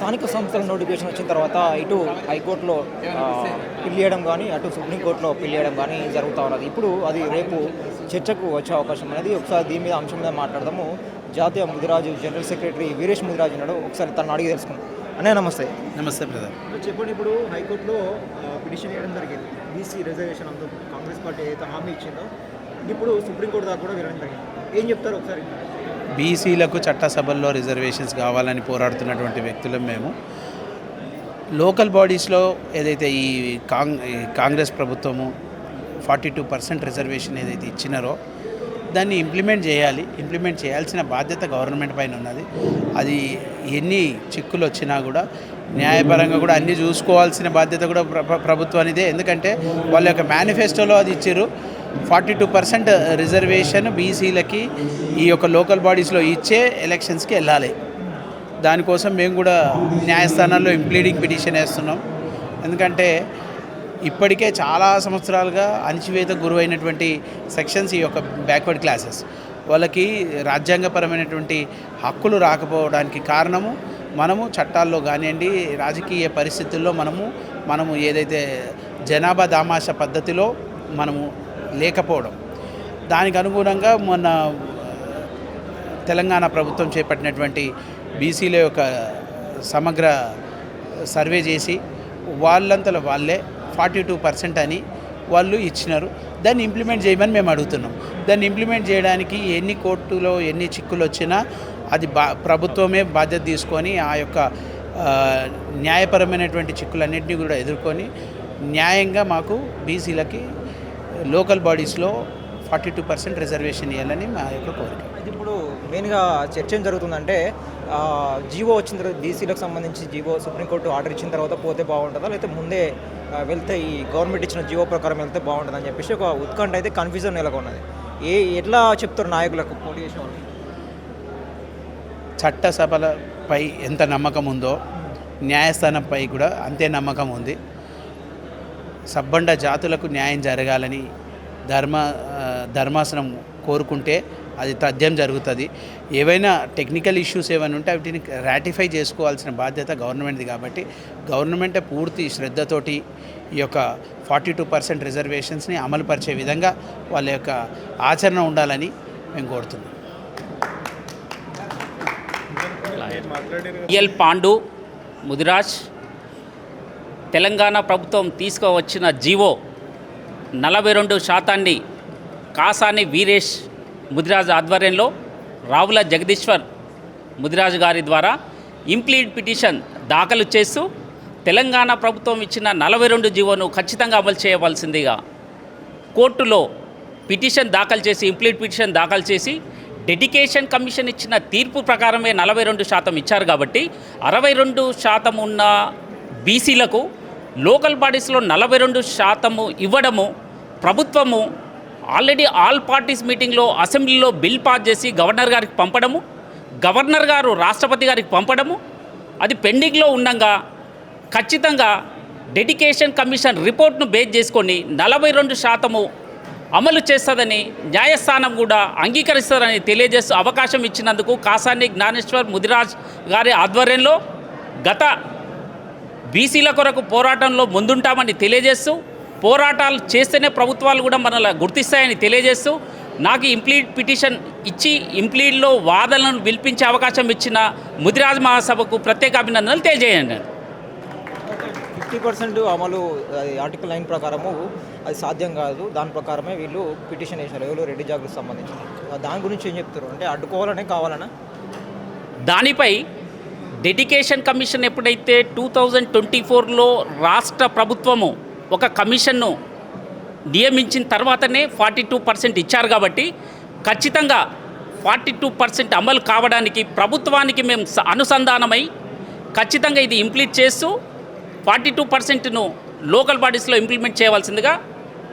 స్థానిక సంస్థల నోటిఫికేషన్ వచ్చిన తర్వాత ఇటు హైకోర్టులో ఆ, పిల్లియడం కానీ అటు సుప్రీంకోర్టులో పిల్లియడం కానీ జరుగుతూ ఉన్నది. ఇప్పుడు అది రేపు చర్చకు వచ్చే అవకాశం అనేది ఒకసారి దీని మీద అంశం మీద మాట్లాడదాము. జాతీయ ముదిరాజు జనరల్ సెక్రటరీ వీరేష్ ముదిరాజు ఉన్నాడు. ఒకసారి తను అడిగి తెలుసుకుందాం. అనే నమస్తే. నమస్తే బ్రదర్. చెప్పండి ఇప్పుడు హైకోర్టులో పిటిషన్ వేయడం జరిగింది. బీసీ రిజర్వేషన్ అంతా కాంగ్రెస్ పార్టీ ఏదైతే హామీ ఇచ్చిందో ఇప్పుడు సుప్రీంకోర్టు దాకా కూడా వెళ్ళడం జరిగింది. ఏం చెప్తారు ఒకసారి? బీసీలకు చట్టసభల్లో రిజర్వేషన్స్ కావాలని పోరాడుతున్నటువంటి వ్యక్తులం మేము. లోకల్ బాడీస్లో ఏదైతే ఈ కాంగ్ కాంగ్రెస్ ప్రభుత్వము ఫార్టీ టూ పర్సెంట్ రిజర్వేషన్ ఏదైతే ఇచ్చినారో దాన్ని ఇంప్లిమెంట్ చేయాలి. ఇంప్లిమెంట్ చేయాల్సిన బాధ్యత గవర్నమెంట్ పైన ఉన్నది. అది ఎన్ని చిక్కులు వచ్చినా కూడా న్యాయపరంగా కూడా అన్నీ చూసుకోవాల్సిన బాధ్యత కూడా ప్ర- ప్రభుత్వానిదే. ఎందుకంటే వాళ్ళ యొక్క మేనిఫెస్టోలో అది ఇచ్చారు ఫార్టీ టూ పర్సెంట్ రిజర్వేషన్ బీసీలకి ఈ యొక్క లోకల్ బాడీస్లో ఇచ్చే ఎలక్షన్స్కి వెళ్ళాలి. దానికోసం మేము కూడా న్యాయస్థానాల్లో ఇంప్లీడింగ్ పిటిషన్ వేస్తున్నాం. ఎందుకంటే ఇప్పటికే చాలా సంవత్సరాలుగా అణచివేత గురువైనటువంటి సెక్షన్స్ ఈ యొక్క బ్యాక్వర్డ్ క్లాసెస్ వాళ్ళకి రాజ్యాంగపరమైనటువంటి హక్కులు రాకపోవడానికి కారణము మనము చట్టాల్లో కానివ్వండి రాజకీయ పరిస్థితుల్లో మనము మనము ఏదైతే జనాభా దామాష పద్ధతిలో మనము లేకపోవడం. దానికి అనుగుణంగా మొన్న తెలంగాణ ప్రభుత్వం చేపట్టినటువంటి బీసీల యొక్క సమగ్ర సర్వే చేసి వాళ్ళంతలో వాళ్ళే ఫార్టీ టూ పర్సెంట్ అని వాళ్ళు ఇచ్చినారు. దాన్ని ఇంప్లిమెంట్ చేయమని మేము అడుగుతున్నాం. దాన్ని ఇంప్లిమెంట్ చేయడానికి ఎన్ని కోర్టులో ఎన్ని చిక్కులు వచ్చినా అది బా ప్రభుత్వమే బాధ్యత తీసుకొని ఆ యొక్క న్యాయపరమైనటువంటి చిక్కులన్నింటినీ కూడా ఎదుర్కొని న్యాయంగా మాకు బీసీలకి లోకల్ బాడీస్లో ఫార్టీ టూ పర్సెంట్ రిజర్వేషన్ ఇవ్వాలని మా యొక్క కోరిక. ఇప్పుడు మెయిన్గా చర్చ ఏం జరుగుతుందంటే జీవో వచ్చిన తర్వాత బీసీలకు సంబంధించి జీవో సుప్రీంకోర్టు ఆర్డర్ ఇచ్చిన తర్వాత పోతే బాగుంటుందా? లేకపోతే ముందే వెళ్తే ఈ గవర్నమెంట్ ఇచ్చిన జీవో ప్రకారం వెళ్తే బాగుంటుందని చెప్పేసి ఒక ఉత్కంఠ అయితే కన్ఫ్యూజన్ నెలకొన్నది. ఏ ఎట్లా చెప్తారు నాయకులకు పోటీ చేసిన వాళ్ళకి? చట్టసభలపై ఎంత నమ్మకం ఉందో న్యాయస్థానంపై కూడా అంతే నమ్మకం ఉంది. సబ్బండ జాతులకు న్యాయం జరగాలని ధర్మ ధర్మాసనం కోరుకుంటే అది తథ్యం జరుగుతుంది. ఏవైనా టెక్నికల్ ఇష్యూస్ ఏమైనా ఉంటే వాటిని రాటిఫై చేసుకోవాల్సిన బాధ్యత గవర్నమెంట్ది కాబట్టి గవర్నమెంటే పూర్తి శ్రద్ధతోటి ఈ యొక్క ఫార్టీ టూ పర్సెంట్ రిజర్వేషన్స్ని అమలుపరిచే విధంగా వాళ్ళ యొక్క ఆచరణ ఉండాలని మేము కోరుతున్నాం. ఎల్ పాండు ముదిరాజ్ తెలంగాణ ప్రభుత్వం తీసుకువచ్చిన జీవో నలభై రెండు శాతాన్ని కాసాని వీరేష్ ముదిరాజ్ ఆధ్వర్యంలో రావుల జగదీశ్వర్ ముదిరాజు గారి ద్వారా ఇంప్లీడ్ పిటిషన్ దాఖలు చేస్తూ తెలంగాణ ప్రభుత్వం ఇచ్చిన నలభై రెండు జీవోను ఖచ్చితంగా అమలు చేయవలసిందిగా కోర్టులో పిటిషన్ దాఖలు చేసి ఇంప్లీట్ పిటిషన్ దాఖలు చేసి డెడికేషన్ కమిషన్ ఇచ్చిన తీర్పు ప్రకారమే నలభై రెండు శాతం ఇచ్చారు కాబట్టి అరవై రెండు శాతం ఉన్న బీసీలకు లోకల్ బాడీస్లో నలభై రెండు శాతము ఇవ్వడము ప్రభుత్వము ఆల్రెడీ ఆల్ పార్టీస్ మీటింగ్లో అసెంబ్లీలో బిల్ పాస్ చేసి గవర్నర్ గారికి పంపడము గవర్నర్ గారు రాష్ట్రపతి గారికి పంపడము. అది పెండింగ్లో ఉండగా ఖచ్చితంగా డెడికేషన్ కమిషన్ రిపోర్ట్ను బేస్ చేసుకొని నలభై రెండు శాతము అమలు చేస్తుందని న్యాయస్థానం కూడా అంగీకరిస్తారని తెలియజేస్తూ అవకాశం ఇచ్చినందుకు కాసాని జ్ఞానేశ్వర్ ముదిరాజ్ గారి ఆధ్వర్యంలో గత బీసీల కొరకు పోరాటంలో ముందుంటామని తెలియజేస్తూ పోరాటాలు చేస్తేనే ప్రభుత్వాలు కూడా మనల్ని గుర్తిస్తాయని తెలియజేస్తూ నాకు ఇంప్లీడ్ పిటిషన్ ఇచ్చి ఇంప్లీడ్లో వాదనలను పిలిపించే అవకాశం ఇచ్చిన ముదిరాజ్ మహాసభకు ప్రత్యేక అభినందనలు తెలియజేయండి. ఫిఫ్టీ పర్సెంట్ అమలు ఆర్టికల్ నైన్ ప్రకారము అది సాధ్యం కాదు. దాని ప్రకారమే వీళ్ళు పిటిషన్ వేసినారు. ఎవరు రెడ్డి జాగ్రత్త సంబంధించి. దాని గురించి ఏం చెప్తారు? అంటే అడ్డుకోవాలనే కావాలనా? దానిపై డెడికేషన్ కమిషన్ ఎప్పుడైతే టూ థౌజండ్ ట్వంటీ ఫోర్లో రాష్ట్ర ప్రభుత్వము ఒక కమిషన్ను నియమించిన తర్వాతనే ఫార్టీ టూ పర్సెంట్ ఇచ్చారు కాబట్టి ఖచ్చితంగా ఫార్టీ టూ పర్సెంట్ అమలు కావడానికి ప్రభుత్వానికి మేము అనుసంధానమై ఖచ్చితంగా ఇది ఇంప్లీట్ చేస్తూ ఫార్టీ టూ పర్సెంట్ను లోకల్ బాడీస్లో ఇంప్లిమెంట్ చేయవలసిందిగా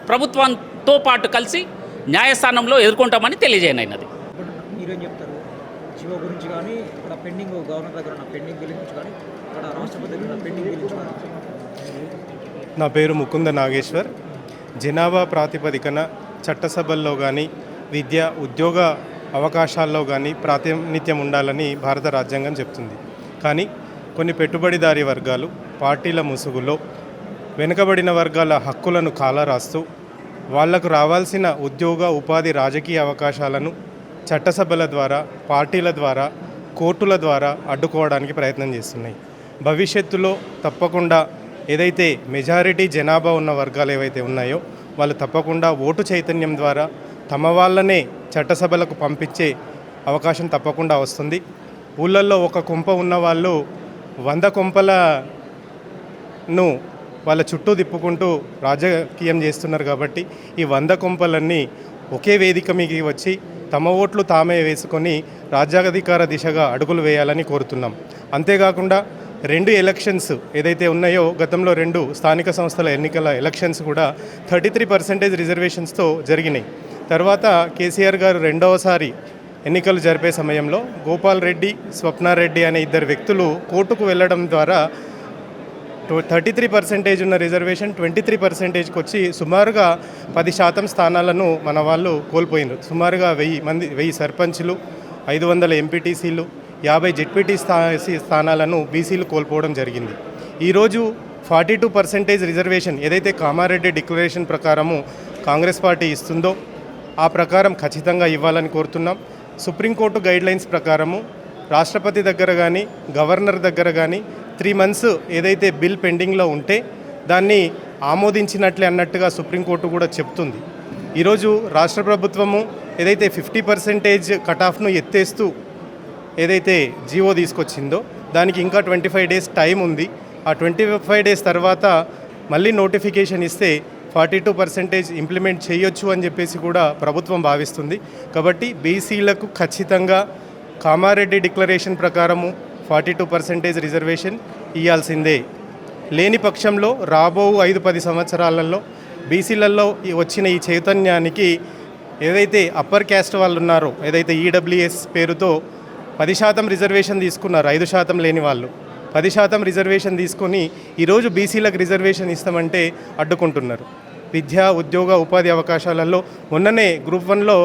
ప్రభుత్వంతో పాటు కలిసి న్యాయస్థానంలో ఎదుర్కొంటామని తెలియజేయనైనది. పెండింగ్ గవర్నర్ దగ్గర ఉన్న పెండింగ్ బిల్ కానీ ఇక్కడ రాష్ట్రపతి దగ్గర పెండింగ్ బిల్ కానీ నా పేరు ముకుంద నాగేశ్వర్. జనాభా ప్రాతిపదికన చట్టసభల్లో కానీ విద్య ఉద్యోగ అవకాశాల్లో కానీ ప్రాతినిధ్యం ఉండాలని భారత రాజ్యాంగం చెప్తుంది. కానీ కొన్ని పెట్టుబడిదారీ వర్గాలు పార్టీల ముసుగులో వెనుకబడిన వర్గాల హక్కులను కాలరాస్తూ వాళ్ళకు రావాల్సిన ఉద్యోగ ఉపాధి రాజకీయ అవకాశాలను చట్టసభల ద్వారా పార్టీల ద్వారా కోర్టుల ద్వారా అడ్డుకోవడానికి ప్రయత్నం చేస్తున్నాయి. భవిష్యత్తులో తప్పకుండా ఏదైతే మెజారిటీ జనాభా ఉన్న వర్గాలు ఏవైతే ఉన్నాయో వాళ్ళు తప్పకుండా ఓటు చైతన్యం ద్వారా తమ వాళ్ళనే చట్టసభలకు పంపించే అవకాశం తప్పకుండా వస్తుంది. ఊళ్ళల్లో ఒక కొంప ఉన్న వాళ్ళు వంద కుంపలను వాళ్ళ చుట్టూ తిప్పుకుంటూ రాజకీయం చేస్తున్నారు కాబట్టి ఈ వంద కొంపలన్నీ ఒకే వేదిక మీకు వచ్చి తమ ఓట్లు తామే వేసుకొని రాజ్యాధికార దిశగా అడుగులు వేయాలని కోరుతున్నాం. అంతేకాకుండా రెండు ఎలక్షన్స్ ఏదైతే ఉన్నాయో గతంలో రెండు స్థానిక సంస్థల ఎన్నికల ఎలక్షన్స్ కూడా థర్టీ త్రీ పర్సెంటేజ్ రిజర్వేషన్స్తో జరిగినాయి. తర్వాత కేసీఆర్ గారు రెండవసారి ఎన్నికలు జరిపే సమయంలో గోపాల్ రెడ్డి స్వప్నారెడ్డి అనే ఇద్దరు వ్యక్తులు కోర్టుకు వెళ్ళడం ద్వారా థర్టీ త్రీ పర్సెంటేజ్ ఉన్న రిజర్వేషన్ ట్వంటీ త్రీ పర్సెంటేజ్కి వచ్చి సుమారుగా పది శాతం స్థానాలను మన వాళ్ళు కోల్పోయినారు. సుమారుగా వెయ్యి మంది వెయ్యి సర్పంచ్లు ఐదు వందల ఎంపీటీసీలు యాభై జెడ్పీటీ స్థా స్థానాలను బీసీలు కోల్పోవడం జరిగింది. ఈరోజు ఫార్టీ టూ పర్సెంటేజ్ రిజర్వేషన్ ఏదైతే కామారెడ్డి డిక్లరేషన్ ప్రకారము కాంగ్రెస్ పార్టీ ఇస్తుందో ఆ ప్రకారం ఖచ్చితంగా ఇవ్వాలని కోరుతున్నాం. సుప్రీంకోర్టు గైడ్లైన్స్ ప్రకారము రాష్ట్రపతి దగ్గర కానీ గవర్నర్ దగ్గర కానీ త్రీ మంత్స్ ఏదైతే బిల్ పెండింగ్లో ఉంటే దాన్ని ఆమోదించినట్లే అన్నట్టుగా సుప్రీంకోర్టు కూడా చెప్తుంది. ఈరోజు రాష్ట్ర ప్రభుత్వము ఏదైతే ఫిఫ్టీ పర్సెంటేజ్ కట్ ఆఫ్ను ఎత్తేస్తూ ఏదైతే జీవో తీసుకొచ్చిందో దానికి ఇంకా ట్వంటీ ఫైవ్ డేస్ టైం ఉంది. ఆ ట్వంటీ ఫైవ్ డేస్ తర్వాత మళ్ళీ నోటిఫికేషన్ ఇస్తే ఫార్టీ టూ పర్సెంటేజ్ ఇంప్లిమెంట్ చేయొచ్చు అని చెప్పేసి కూడా ప్రభుత్వం భావిస్తుంది. కాబట్టి బీసీలకు ఖచ్చితంగా కామారెడ్డి డిక్లరేషన్ ప్రకారము ఫార్టీ టూ పర్సెంటేజ్ రిజర్వేషన్ ఇవ్వాల్సిందే లేని పక్షంలో రాబో ఐదు పది సంవత్సరాలలో బీసీలలో వచ్చిన ఈ చైతన్యానికి ఏదైతే అప్పర్ క్యాస్ట్ వాళ్ళు ఉన్నారో ఏదైతే ఈడబ్ల్యూఎస్ పేరుతో పది శాతం రిజర్వేషన్ తీసుకున్నారు ఐదు శాతం లేని వాళ్ళు పది శాతం రిజర్వేషన్ తీసుకొని ఈరోజు బీసీలకు రిజర్వేషన్ ఇస్తామంటే అడ్డుకుంటున్నారు. విద్యా ఉద్యోగ ఉపాధి అవకాశాలలో మొన్ననే గ్రూప్ వన్లో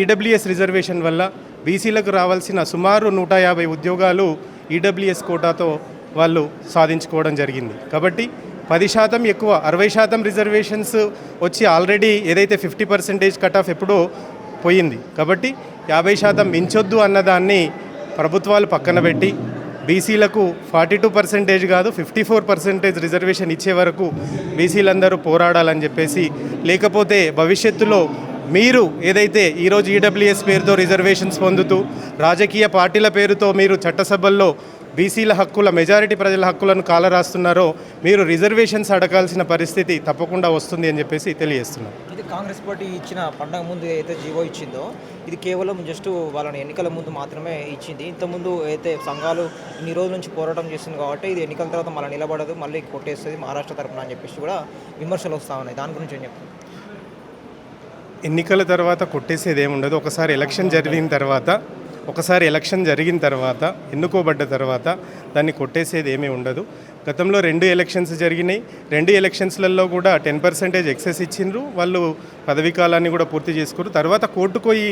ఈడబ్ల్యూఎస్ రిజర్వేషన్ వల్ల బీసీలకు రావాల్సిన సుమారు నూట యాభై ఉద్యోగాలు ఈడబ్ల్యూఎస్ కోటాతో వాళ్ళు సాధించుకోవడం జరిగింది. కాబట్టి పది శాతం ఎక్కువ అరవై శాతం రిజర్వేషన్స్ వచ్చి ఆల్రెడీ ఏదైతే ఫిఫ్టీ పర్సెంటేజ్ కట్ ఆఫ్ ఎప్పుడో పోయింది. కాబట్టి యాభై శాతం మించొద్దు అన్నదాన్ని ప్రభుత్వాలు పక్కన పెట్టి బీసీలకు ఫార్టీ టూ పర్సెంటేజ్ కాదు ఫిఫ్టీ ఫోర్ పర్సెంటేజ్ రిజర్వేషన్ ఇచ్చే వరకు బీసీలందరూ పోరాడాలని చెప్పేసి లేకపోతే భవిష్యత్తులో మీరు ఏదైతే ఈరోజు ఈడబ్ల్యూఎస్ పేరుతో రిజర్వేషన్స్ పొందుతూ రాజకీయ పార్టీల పేరుతో మీరు చట్టసభల్లో బీసీల హక్కుల మెజారిటీ ప్రజల హక్కులను కాలరాస్తున్నారో మీరు రిజర్వేషన్స్ అడగాల్సిన పరిస్థితి తప్పకుండా వస్తుంది అని చెప్పేసి తెలియజేస్తున్నారు ఇది కాంగ్రెస్ పార్టీ ఇచ్చిన పండగ ముందు ఏదైతే జీవో ఇచ్చిందో ఇది కేవలం జస్ట్ వాళ్ళని ఎన్నికల ముందు మాత్రమే ఇచ్చింది. ఇంతకుముందు అయితే సంఘాలు ఇన్ని రోజుల నుంచి పోరాటం చేస్తుంది కాబట్టి ఇది ఎన్నికల తర్వాత మళ్ళీ నిలబడదు మళ్ళీ కొట్టేస్తుంది మహారాష్ట్ర తరఫున అని చెప్పేసి కూడా విమర్శలు వస్తూ ఉన్నాయి. దాని గురించి ఏం చెప్తారు? ఎన్నికల తర్వాత కొట్టేసేది ఏముండదు. ఒకసారి ఎలక్షన్ జరిగిన తర్వాత ఒకసారి ఎలక్షన్ జరిగిన తర్వాత ఎన్నుకోబడ్డ తర్వాత దాన్ని కొట్టేసేది ఏమీ ఉండదు. గతంలో రెండు ఎలక్షన్స్ జరిగినాయి. రెండు ఎలక్షన్స్లలో కూడా టెన్ పర్సెంటేజ్ ఎక్సెస్ ఇచ్చిండ్రు. వాళ్ళు పదవీ కాలాన్ని కూడా పూర్తి చేసుకున్నారు. తర్వాత కోర్టుకు పోయి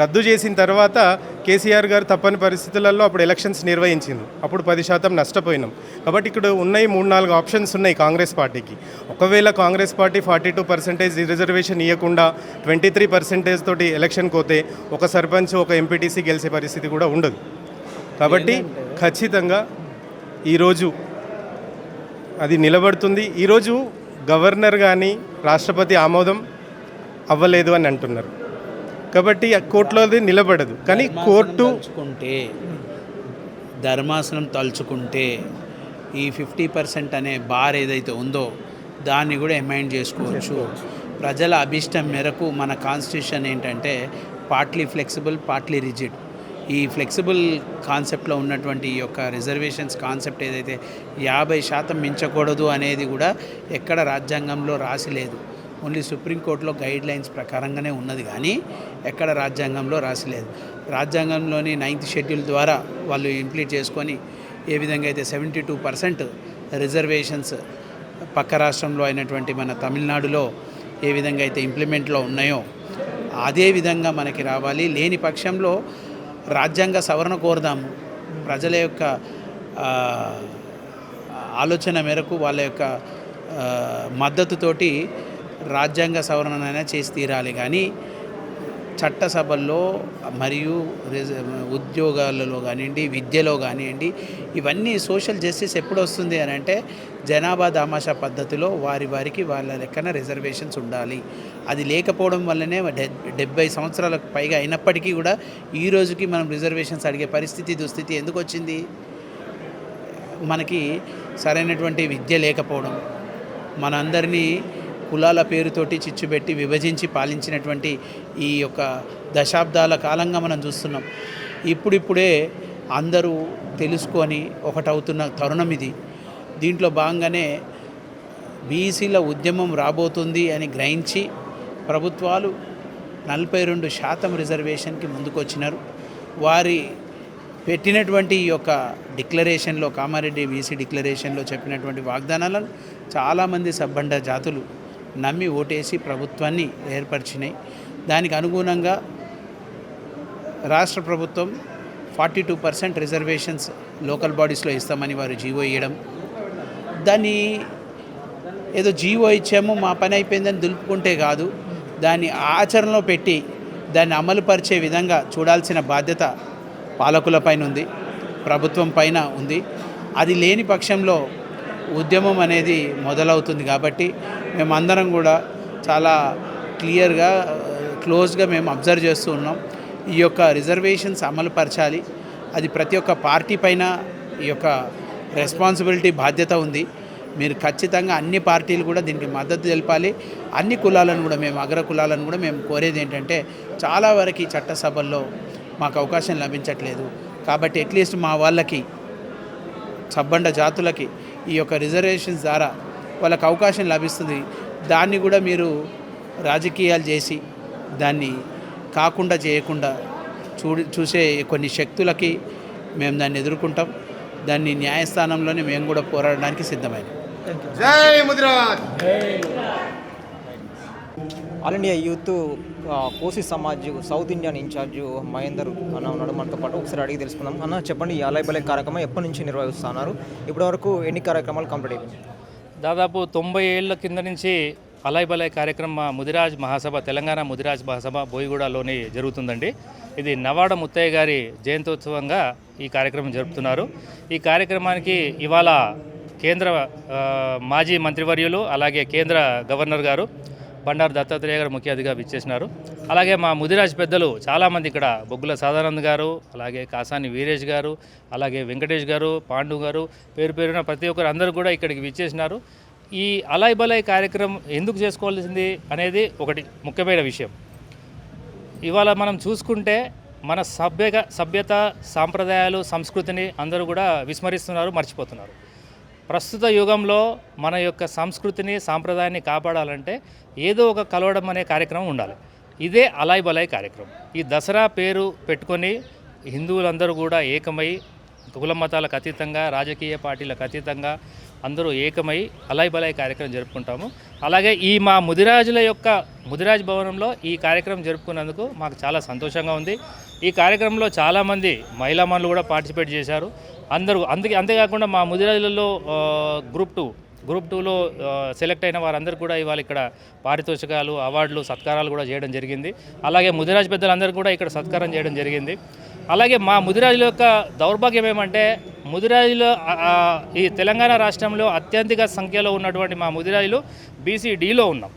రద్దు చేసిన తర్వాత కేసీఆర్ గారు తప్పని పరిస్థితులలో అప్పుడు ఎలక్షన్స్ నిర్వహించిండ్రు. అప్పుడు పది శాతం నష్టపోయినాం. కాబట్టి ఇక్కడ ఉన్నాయి మూడు నాలుగు ఆప్షన్స్ ఉన్నాయి కాంగ్రెస్ పార్టీకి. ఒకవేళ Congress party forty two percentage reservation ఇవ్వకుండా ట్వంటీ త్రీ పర్సెంటేజ్ తోటి ఎలక్షన్ పోతే ఒక సర్పంచ్ ఒక ఎంపీటీసీ గెలిచే పరిస్థితి కూడా ఉండదు. కాబట్టి ఖచ్చితంగా ఈరోజు అది నిలబడుతుంది. ఈరోజు గవర్నర్ కానీ రాష్ట్రపతి ఆమోదం అవ్వలేదు అని అంటున్నారు. కాబట్టి ఆ కోర్టులో అది నిలబడదు. కానీ కోర్టు తలుచుకుంటే ధర్మాసనం తలుచుకుంటే ఈ ఫిఫ్టీ పర్సెంట్ అనే బార్ ఏదైతే ఉందో దాన్ని కూడా ఎమైండ్ చేసుకోవచ్చు. ప్రజల అభిష్టం మేరకు మన కాన్స్టిట్యూషన్ ఏంటంటే పార్ట్లీ ఫ్లెక్సిబుల్ పార్ట్లీ రిజిడ్. ఈ ఫ్లెక్సిబుల్ కాన్సెప్ట్లో ఉన్నటువంటి ఈ యొక్క రిజర్వేషన్స్ కాన్సెప్ట్ ఏదైతే యాభై శాతం మించకూడదు అనేది కూడా ఎక్కడ రాజ్యాంగంలో రాసి లేదు. ఓన్లీ సుప్రీంకోర్టులో గైడ్ లైన్స్ ప్రకారంగానే ఉన్నది కానీ ఎక్కడ రాజ్యాంగంలో రాసి లేదు. రాజ్యాంగంలోని నైన్త్ షెడ్యూల్ ద్వారా వాళ్ళు ఇంప్లీట్ చేసుకొని ఏ విధంగా అయితే సెవెంటీ టూ పర్సెంట్ రిజర్వేషన్స్ పక్క రాష్ట్రంలో అయినటువంటి మన తమిళనాడులో ఏ విధంగా అయితే ఇంప్లిమెంట్లో ఉన్నాయో అదే విధంగా మనకి రావాలి. లేని పక్షంలో రాజ్యాంగ సవరణ కోరదాము. ప్రజల యొక్క ఆలోచన మేరకు వాళ్ళ యొక్క మద్దతుతోటి రాజ్యాంగ సవరణ చేసి తీరాలి. కానీ చట్టసభల్లో మరియు రిజ- ఉద్యోగాలలో కానివ్వండి విద్యలో కానివ్వండి ఇవన్నీ సోషల్ జస్టిస్ ఎప్పుడు వస్తుంది అని అంటే జనాభా దామాషా పద్ధతిలో వారి వారికి వాళ్ళ లెక్కన రిజర్వేషన్స్ ఉండాలి. అది లేకపోవడం వల్లనే డెబ్బై సంవత్సరాలకు పైగా అయినప్పటికీ కూడా ఈ రోజుకి మనం రిజర్వేషన్స్ అడిగే పరిస్థితి దుస్థితి ఎందుకు వచ్చింది మనకి సరైనటువంటి విద్య లేకపోవడం మనందరినీ కులాల పేరుతోటి చిచ్చుపెట్టి విభజించి పాలించినటువంటి ఈ యొక్క దశాబ్దాల కాలంగా మనం చూస్తున్నాం. ఇప్పుడిప్పుడే అందరూ తెలుసుకొని ఒకటవుతున్న తరుణం ఇది. దీంట్లో భాగంగానే బీసీల ఉద్యమం రాబోతుంది అని గ్రహించి ప్రభుత్వాలు నలభై రెండు శాతం రిజర్వేషన్కి ముందుకొచ్చినారు. వారి పెట్టినటువంటి ఈ యొక్క డిక్లరేషన్లో కామారెడ్డి బీసీ డిక్లరేషన్లో చెప్పినటువంటి వాగ్దానాలను చాలామంది సబ్బండ జాతులు నమ్మి ఓటేసి ప్రభుత్వాన్ని ఏర్పరిచినాయి. దానికి అనుగుణంగా రాష్ట్ర ప్రభుత్వం forty two percent reservations local బాడీస్లో ఇస్తామని వారు జీవో ఇవ్వడం దాన్ని ఏదో జీవో ఇచ్చాము మా పని అయిపోయిందని దులుపుకుంటే కాదు దాన్ని ఆచరణలో పెట్టి దాన్ని అమలుపరిచే విధంగా చూడాల్సిన బాధ్యత పాలకులపైన ఉంది ప్రభుత్వం పైన ఉంది. అది లేని పక్షంలో ఉద్యమం అనేది మొదలవుతుంది కాబట్టి మేమందరం కూడా చాలా క్లియర్గా క్లోజ్గా మేము అబ్జర్వ్ చేస్తూ ఉన్నాం. ఈ యొక్క రిజర్వేషన్స్ అమలుపరచాలి. అది ప్రతి ఒక్క పార్టీ పైన ఈ యొక్క రెస్పాన్సిబిలిటీ బాధ్యత ఉంది. మీరు ఖచ్చితంగా అన్ని పార్టీలు కూడా దీనికి మద్దతు తెలపాలి. అన్ని కులాలను కూడా మేము అగ్ర కులాలను కూడా మేము కోరేది ఏంటంటే చాలా వరకు ఈ చట్టసభల్లో మాకు అవకాశం లభించట్లేదు. కాబట్టి అట్లీస్ట్ మా వాళ్ళకి సబ్బండ జాతులకి ఈ యొక్క రిజర్వేషన్స్ ద్వారా వాళ్ళకి అవకాశం లభిస్తుంది. దాన్ని కూడా మీరు రాజకీయాలు చేసి దాన్ని కాకుండా చేయకుండా చూడి చూసే కొన్ని శక్తులకి మేము దాన్ని ఎదుర్కొంటాం. దాన్ని న్యాయస్థానంలోనే మేము కూడా పోరాడడానికి సిద్ధమైన. జై ముదిరాజ్! ఆల్ ఇండియా యూత్ కోసి Samaj south Indian incharge Mahender అన్న ఉన్నాడు మనతో పాటు. ఒకసారి అడిగి తెలుసుకుందాం. అన్న చెప్పండి ఈ అలై కార్యక్రమం ఎప్పటి నుంచి నిర్వహిస్తున్నారు? ఇప్పటివరకు ఎన్ని కార్యక్రమాలు కంప్లీట్ అయిపోయింది దాదాపు తొంభై ఏళ్ళ కింద నుంచి అలాయ్ బలాయ్ కార్యక్రమం ముదిరాజ్ మహాసభ తెలంగాణ ముదిరాజ్ మహాసభ బోయిగూడలోని జరుగుతుందండి. ఇది నవాడ ముత్తయ్య గారి జయంతోత్సవంగా ఈ కార్యక్రమం జరుపుతున్నారు. ఈ కార్యక్రమానికి ఇవాళ కేంద్ర మాజీ మంత్రివర్యులు అలాగే కేంద్ర గవర్నర్ గారు బండారు దత్తాత్రేయ గారు ముఖ్య అతిథిగా విచ్చేసినారు. అలాగే మా ముదిరాజ్ పెద్దలు చాలామంది ఇక్కడ బొగ్గుల సాదానంద్ గారు అలాగే కాసాని వీరేష్ గారు అలాగే వెంకటేష్ గారు పాండు గారు పేరు పేరున ప్రతి ఒక్కరు అందరూ కూడా ఇక్కడికి విచ్చేసినారు. ఈ అలాయ్ బలాయ్ కార్యక్రమం ఎందుకు చేసుకోవాల్సింది అనేది ఒకటి ముఖ్యమైన విషయం. ఇవాళ మనం చూసుకుంటే మన సభ్యగా సభ్యత సాంప్రదాయాలు సంస్కృతిని అందరూ కూడా విస్మరిస్తున్నారు మర్చిపోతున్నారు. ప్రస్తుత యుగంలో మన యొక్క సంస్కృతిని సాంప్రదాయాన్ని కాపాడాలంటే ఏదో ఒక కలవడం అనే కార్యక్రమం ఉండాలి. ఇదే అలాయ్ బలాయ్ కార్యక్రమం. ఈ దసరా పేరు పెట్టుకొని హిందువులందరూ కూడా ఏకమై కుల మతాలకు అతీతంగా రాజకీయ పార్టీలకు అతీతంగా అందరూ ఏకమై అలాయ్ బలాయ్ కార్యక్రమం జరుపుకుంటాము. అలాగే ఈ మా ముదిరాజుల యొక్క ముదిరాజ్ భవనంలో ఈ కార్యక్రమం జరుపుకున్నందుకు మాకు చాలా సంతోషంగా ఉంది. ఈ కార్యక్రమంలో చాలామంది మహిళా మనులు కూడా పార్టిసిపేట్ చేశారు. అందరూ అందుకే అంతేకాకుండా మా ముదిరాజులలో గ్రూప్ టూ గ్రూప్ టూలో సెలెక్ట్ అయిన వారందరూ కూడా ఇవాళ ఇక్కడ పారితోషికాలు అవార్డులు సత్కారాలు కూడా చేయడం జరిగింది. అలాగే ముదిరాజ్ పెద్దలందరూ కూడా ఇక్కడ సత్కారం చేయడం జరిగింది. అలాగే మా ముదిరాజుల యొక్క దౌర్భాగ్యం ఏమంటే ముదిరాజులు ఈ తెలంగాణ రాష్ట్రంలో అత్యధిక సంఖ్యలో ఉన్నటువంటి మా ముదిరాజులు బీసీడీలో ఉన్నాం.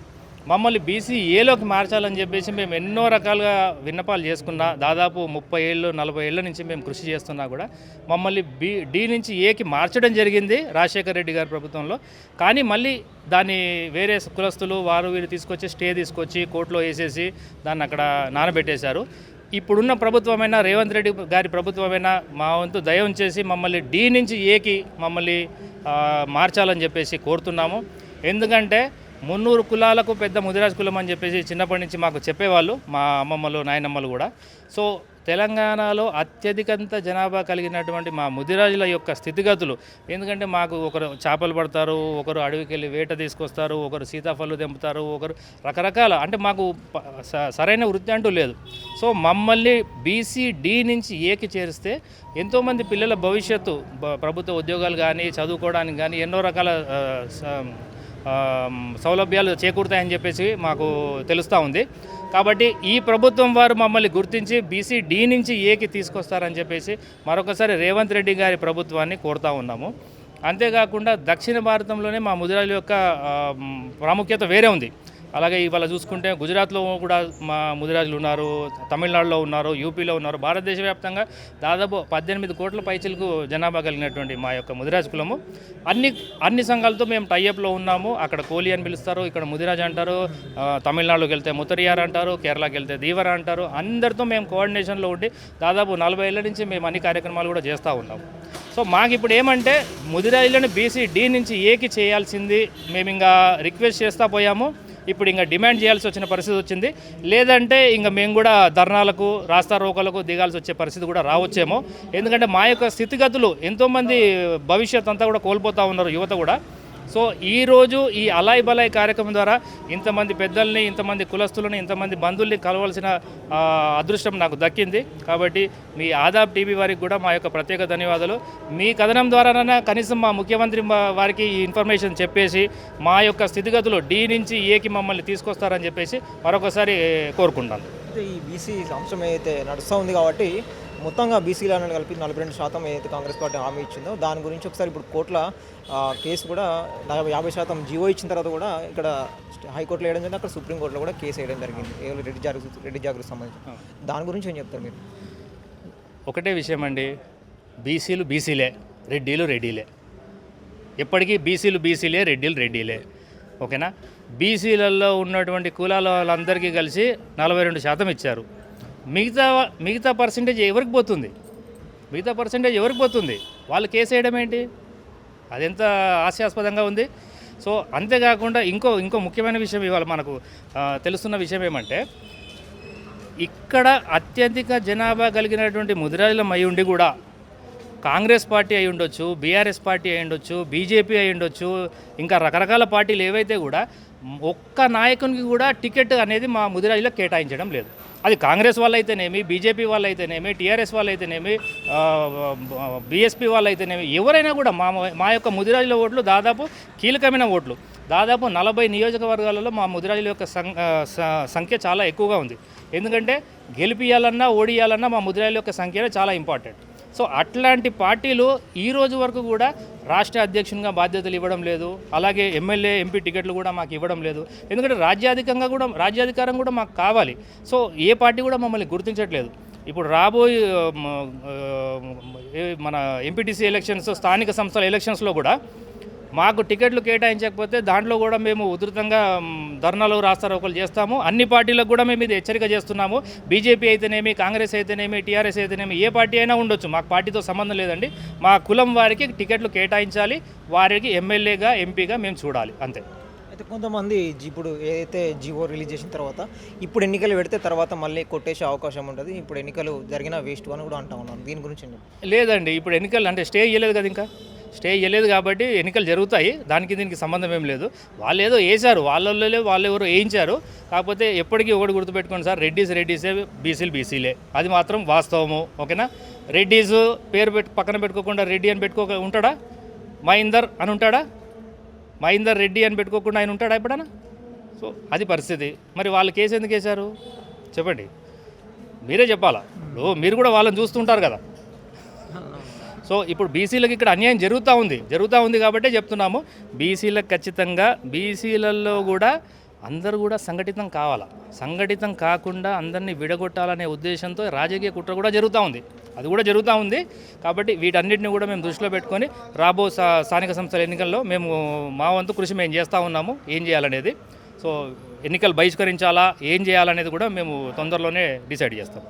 మమ్మల్ని బీసీ ఏలోకి మార్చాలని చెప్పేసి మేము ఎన్నో రకాలుగా విన్నపాలు చేసుకున్నా దాదాపు ముప్పై ఏళ్ళు నలభై ఏళ్ళ నుంచి మేము కృషి చేస్తున్నా కూడా మమ్మల్ని బి డి నుంచి ఏకి మార్చడం జరిగింది రాజశేఖర రెడ్డి గారి ప్రభుత్వంలో. కానీ మళ్ళీ దాన్ని వేరే కులస్తులు వారు వీరు తీసుకొచ్చి స్టే తీసుకొచ్చి కోర్టులో వేసేసి దాన్ని అక్కడ నానబెట్టేశారు. ఇప్పుడున్న ప్రభుత్వమైనా రేవంత్ రెడ్డి గారి ప్రభుత్వమైనా మా వంతు దయ ఉంచేసి మమ్మల్ని డి నుంచి ఏకి మమ్మల్ని మార్చాలని చెప్పేసి కోరుతున్నాము. ఎందుకంటే మున్నూరు కులాలకు పెద్ద ముదిరాజ్ కులం అని చెప్పేసి చిన్నప్పటి నుంచి మాకు చెప్పేవాళ్ళు మా అమ్మమ్మలు నాయనమ్మలు కూడా. సో తెలంగాణలో అత్యధికంత జనాభా కలిగినటువంటి మా ముదిరాజుల యొక్క స్థితిగతులు ఎందుకంటే మాకు ఒకరు చేపలు పడతారు ఒకరు అడవికి వెళ్ళి వేట తీసుకొస్తారు ఒకరు సీతాఫలం తెంపుతారు ఒకరు రకరకాల అంటే మాకు స- సరైన వృత్తి అంటూ లేదు. సో మమ్మల్ని బీసీ డి నుంచి ఏకి చేరిస్తే ఎంతోమంది పిల్లల భవిష్యత్తు ప్రభుత్వ ఉద్యోగాలు కానీ చదువుకోవడానికి కానీ ఎన్నో రకాల స- సౌలభ్యాలు చేకూరుతాయని చెప్పేసి మాకు తెలుస్తూ ఉంది. కాబట్టి ఈ ప్రభుత్వం వారు మమ్మల్ని గుర్తించి బీసీ డి నుంచి ఏకి తీసుకొస్తారని చెప్పేసి మరొకసారి రేవంత్ రెడ్డి గారి ప్రభుత్వాన్ని కోరుతా ఉన్నాము. అంతేకాకుండా దక్షిణ భారతంలోనే మా ముదిరాజుల యొక్క ప్రాముఖ్యత వేరే ఉంది. అలాగే ఇవాళ చూసుకుంటే గుజరాత్లో కూడా మా ముదిరాజులు ఉన్నారు తమిళనాడులో ఉన్నారు యూపీలో ఉన్నారు. భారతదేశ వ్యాప్తంగా దాదాపు పద్దెనిమిది కోట్ల పైచిలకు జనాభా కలిగినటువంటి మా యొక్క ముదిరాజు కులము. అన్ని అన్ని సంఘాలతో మేము టైఅప్లో ఉన్నాము. అక్కడ కోలి అని పిలుస్తారు ఇక్కడ ముదిరాజ్ అంటారు తమిళనాడులోకి వెళ్తే ముతరియార్ అంటారు కేరళకి వెళ్తే దీవర అంటారు. అందరితో మేము కోఆర్డినేషన్లో ఉండి దాదాపు నలభై ఏళ్ళ నుంచి మేము అన్ని కార్యక్రమాలు కూడా చేస్తూ ఉన్నాం సో మాకు ఇప్పుడు ఏమంటే ముదిరాజులను బీసీ డి నుంచి ఏకి చేయాల్సింది మేము ఇంకా రిక్వెస్ట్ చేస్తూ పోయాము. ఇప్పుడు ఇంకా డిమాండ్ చేయాల్సి వచ్చిన పరిస్థితి వచ్చింది. లేదంటే ఇంకా మేము కూడా ధర్నాలకు రాస్తా రోకలకు దిగాల్సి వచ్చే పరిస్థితి కూడా రావచ్చేమో. ఎందుకంటే మా యొక్క స్థితిగతులు ఎంతోమంది భవిష్యత్ అంతా కూడా కోల్పోతూ ఉన్నారు యువత కూడా. సో ఈరోజు ఈ అలాయ్ బలాయ్ కార్యక్రమం ద్వారా ఇంతమంది పెద్దల్ని ఇంతమంది కులస్తులని ఇంతమంది బంధువుల్ని కలవాల్సిన అదృష్టం నాకు దక్కింది. కాబట్టి మీ ఆదాబ్ టీవీ వారికి కూడా మా యొక్క ప్రత్యేక ధన్యవాదాలు. మీ కథనం ద్వారానైనా కనీసం మా ముఖ్యమంత్రి వారికి ఈ ఇన్ఫర్మేషన్ చెప్పేసి మా యొక్క స్థితిగతులు డి నుంచి ఏకి మమ్మల్ని తీసుకొస్తారని చెప్పేసి మరొకసారి కోరుకుంటాను. అయితే ఈ బీసీ అంశం ఏదైతే నడుస్తూ ఉంది కాబట్టి మొత్తంగా బీసీలను కలిపి నలభై రెండు శాతం ఏదైతే కాంగ్రెస్ పార్టీ హామీ ఇచ్చిందో దాని గురించి ఒకసారి ఇప్పుడు కోర్టుల ఆ, కేసు కూడా నలభై యాభై శాతం జీవో ఇచ్చిన తర్వాత కూడా ఇక్కడ హైకోర్టులో వేయడం జరిగింది అక్కడ సుప్రీంకోర్టులో కూడా కేసు వేయడం జరిగింది. రెడ్డి జాగృతి రెడ్డి జాగృతి సంబంధించి. దాని గురించి ఏం చెప్తారు మీరు? ఒకటే విషయం అండి. బీసీలు బీసీలే రెడ్డిలు రెడ్డిలే. ఎప్పటికీ బీసీలు బీసీలే రెడ్డిలు రెడ్డిలే. ఓకేనా? బీసీలలో ఉన్నటువంటి కులాల వాళ్ళందరికీ కలిసి నలభై రెండు శాతం ఇచ్చారు. మిగతా మిగతా పర్సంటేజ్ ఎవరికి పోతుంది? మిగతా పర్సంటేజ్ ఎవరికి పోతుంది? వాళ్ళు కేసు వేయడం ఏంటి? అదెంత హాస్యాస్పదంగా ఉంది? సో అంతేకాకుండా ఇంకో ఇంకో ముఖ్యమైన విషయం ఇవాళ మనకు తెలుస్తున్న విషయం ఏమంటే ఇక్కడ అత్యధిక జనాభా కలిగినటువంటి ముదిరాజులం అయి ఉండి కూడా కాంగ్రెస్ పార్టీ అయి ఉండొచ్చు బీఆర్ఎస్ పార్టీ అయి ఉండొచ్చు బీజేపీ అయి ఉండొచ్చు ఇంకా రకరకాల పార్టీలు ఏవైతే కూడా ఒక్క నాయకునికి కూడా టికెట్ అనేది మా ముదిరాజులో కేటాయించడం లేదు. అది కాంగ్రెస్ వాళ్ళు అయితేనేమి బీజేపీ వాళ్ళు అయితేనేమి టీఆర్ఎస్ వాళ్ళు అయితేనేమి బీఎస్పీ వాళ్ళు అయితేనేమి ఎవరైనా కూడా మా మా యొక్క ముదిరాజుల ఓట్లు దాదాపు కీలకమైన ఓట్లు. దాదాపు నలభై నియోజకవర్గాలలో మా ముదిరాజుల యొక్క సంఖ్య చాలా ఎక్కువగా ఉంది. ఎందుకంటే గెలిపియాలన్నా ఓడియాలన్నా మా ముదిరాజుల యొక్క సంఖ్య చాలా ఇంపార్టెంట్. సో అట్లాంటి పార్టీలు ఈ రోజు వరకు కూడా రాష్ట్ర అధ్యక్షునిగా బాధ్యతలు ఇవ్వడం లేదు. అలాగే ఎమ్మెల్యే ఎంపీ టికెట్లు కూడా మాకు ఇవ్వడం లేదు. ఎందుకంటే రాజ్యాధికంగా కూడా రాజ్యాధికారం కూడా మాకు కావాలి. సో ఏ పార్టీ కూడా మమ్మల్ని గుర్తించట్లేదు. ఇప్పుడు రాబోయే మన ఎంపీటీసీ ఎలక్షన్స్ స్థానిక సంస్థల ఎలక్షన్స్లో కూడా మాకు టికెట్లు కేటాయించకపోతే దాంట్లో కూడా మేము ఉధృతంగా ధర్నాలు రాస్తారోకలు చేస్తాము. అన్ని పార్టీలకు కూడా మేము ఇది హెచ్చరిక చేస్తున్నాము. బీజేపీ అయితేనేమి కాంగ్రెస్ అయితేనేమి టీఆర్ఎస్ అయితేనేమి ఏ పార్టీ అయినా ఉండొచ్చు. మాకు పార్టీతో సంబంధం లేదండి. మా కులం వారికి టికెట్లు కేటాయించాలి. వారికి ఎమ్మెల్యేగా ఎంపీగా మేము చూడాలి. అంతే. అయితే కొంతమంది జీ- ఇప్పుడు ఏదైతే జీవో రిలీజ్ చేసిన తర్వాత ఇప్పుడు ఎన్నికలు పెడితే తర్వాత మళ్ళీ కొట్టేసే అవకాశం ఉంటుంది. ఇప్పుడు ఎన్నికలు జరిగిన వేస్ట్ అని కూడా అంటా ఉన్నాను దీని గురించి? లేదండి. ఇప్పుడు ఎన్నికలు అంటే స్టే ఇవ్వలేదు కదా ఇంకా? స్టే చేయలేదు కాబట్టి ఎన్నికలు జరుగుతాయి. దానికి దీనికి సంబంధం ఏం లేదు. వాళ్ళు ఏదో వేశారు. వాళ్ళలో వాళ్ళు ఎవరు వేయించారు. కాకపోతే ఎప్పటికీ ఒకటి గుర్తుపెట్టుకోండి సార్ రెడ్డీస్ రెడ్డీసే బీసీలు బీసీలే. అది మాత్రం వాస్తవము. ఓకేనా? రెడ్డీస్ పేరు పెట్టు పక్కన పెట్టుకోకుండా రెడ్డి అని పెట్టుకోక ఉంటాడా? మహీందర్ అని ఉంటాడా? మహీందర్ రెడ్డి అని పెట్టుకోకుండా ఆయన ఉంటాడా ఎప్పుడైనా? సో అది పరిస్థితి. మరి వాళ్ళు కేసు ఎందుకు వేశారు? చెప్పండి. మీరే చెప్పాలా? మీరు కూడా వాళ్ళని చూస్తుంటారు కదా. సో ఇప్పుడు బీసీలకు ఇక్కడ అన్యాయం జరుగుతూ ఉంది. జరుగుతూ ఉంది కాబట్టే చెప్తున్నాము. బీసీలకు ఖచ్చితంగా బీసీలలో కూడా అందరూ కూడా సంఘటితం కావాలా? సంఘటితం కాకుండా అందరినీ విడగొట్టాలనే ఉద్దేశంతో రాజకీయ కుట్ర కూడా జరుగుతూ ఉంది. అది కూడా జరుగుతూ ఉంది. కాబట్టి వీటన్నిటిని కూడా మేము దృష్టిలో పెట్టుకొని రాబో స్థానిక సంస్థల ఎన్నికల్లో మేము మా వంతు కృషి మేము చేస్తూ ఉన్నాము. ఏం చేయాలనేది? సో ఎన్నికలు బహిష్కరించాలా? ఏం చేయాలనేది కూడా మేము తొందరలోనే డిసైడ్ చేస్తాం.